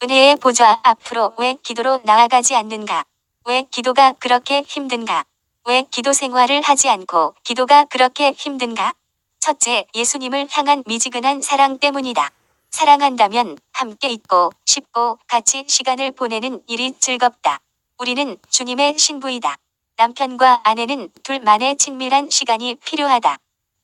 은혜의 보좌 앞으로 왜 기도로 나아가지 않는가? 왜 기도가 그렇게 힘든가? 왜 기도 생활을 하지 않고 기도가 그렇게 힘든가? 첫째, 예수님을 향한 미지근한 사랑 때문이다. 사랑한다면 함께 있고 싶고 같이 시간을 보내는 일이 즐겁다. 우리는 주님의 신부이다. 남편과 아내는 둘만의 친밀한 시간이 필요하다.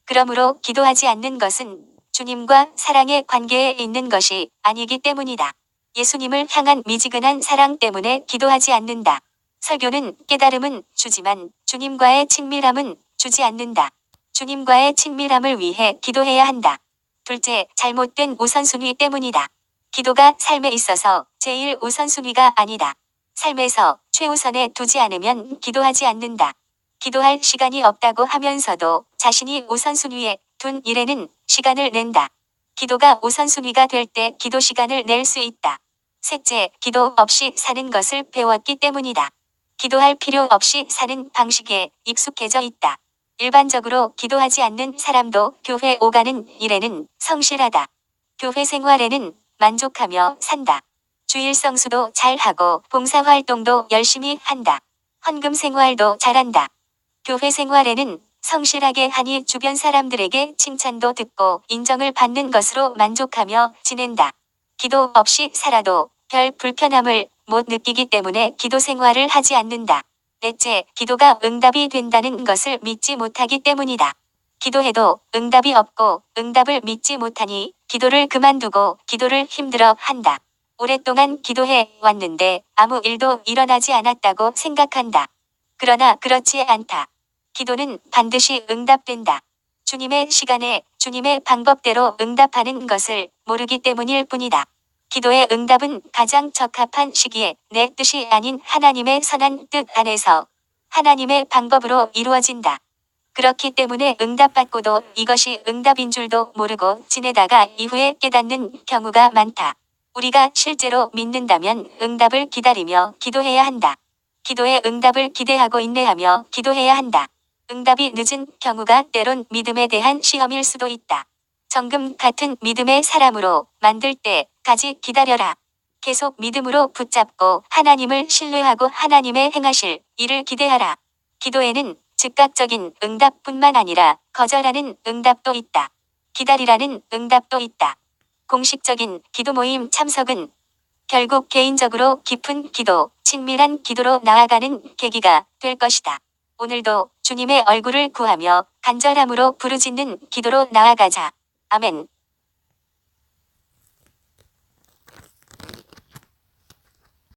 그러므로 기도하지 않는 것은 주님과 사랑의 관계에 있는 것이 아니기 때문이다. 예수님을 향한 미지근한 사랑 때문에 기도하지 않는다. 설교는 깨달음은 주지만 주님과의 친밀함은 주지 않는다. 주님과의 친밀함을 위해 기도해야 한다. 둘째, 잘못된 우선순위 때문이다. 기도가 삶에 있어서 제일 우선순위가 아니다. 삶에서 최우선에 두지 않으면 기도하지 않는다. 기도할 시간이 없다고 하면서도 자신이 우선순위에 둔 일에는 시간을 낸다. 기도가 우선순위가 될 때 기도 시간을 낼 수 있다. 셋째, 기도 없이 사는 것을 배웠기 때문이다. 기도할 필요 없이 사는 방식에 익숙해져 있다. 일반적으로 기도하지 않는 사람도 교회 오가는 일에는 성실하다. 교회 생활에는 만족하며 산다. 주일 성수도 잘하고 봉사활동도 열심히 한다. 헌금 생활도 잘한다. 교회 생활에는 성실하게 하니 주변 사람들에게 칭찬도 듣고 인정을 받는 것으로 만족하며 지낸다. 기도 없이 살아도 별 불편함을 못 느끼기 때문에 기도 생활을 하지 않는다. 넷째, 기도가 응답이 된다는 것을 믿지 못하기 때문이다. 기도해도 응답이 없고 응답을 믿지 못하니 기도를 그만두고 기도를 힘들어 한다. 오랫동안 기도해 왔는데 아무 일도 일어나지 않았다고 생각한다. 그러나 그렇지 않다. 기도는 반드시 응답된다. 주님의 시간에 주님의 방법대로 응답하는 것을 모르기 때문일 뿐이다. 기도의 응답은 가장 적합한 시기에 내 뜻이 아닌 하나님의 선한 뜻 안에서 하나님의 방법으로 이루어진다. 그렇기 때문에 응답받고도 이것이 응답인 줄도 모르고 지내다가 이후에 깨닫는 경우가 많다. 우리가 실제로 믿는다면 응답을 기다리며 기도해야 한다. 기도의 응답을 기대하고 인내하며 기도해야 한다. 응답이 늦은 경우가 때론 믿음에 대한 시험일 수도 있다. 정금 같은 믿음의 사람으로 만들 때까지 기다려라. 계속 믿음으로 붙잡고 하나님을 신뢰하고 하나님의 행하실 일을 기대하라. 기도에는 즉각적인 응답뿐만 아니라 거절하는 응답도 있다. 기다리라는 응답도 있다. 공식적인 기도 모임 참석은 결국 개인적으로 깊은 기도, 친밀한 기도로 나아가는 계기가 될 것이다. 오늘도 주님의 얼굴을 구하며 간절함으로 부르짖는 기도로 나아가자. 아멘.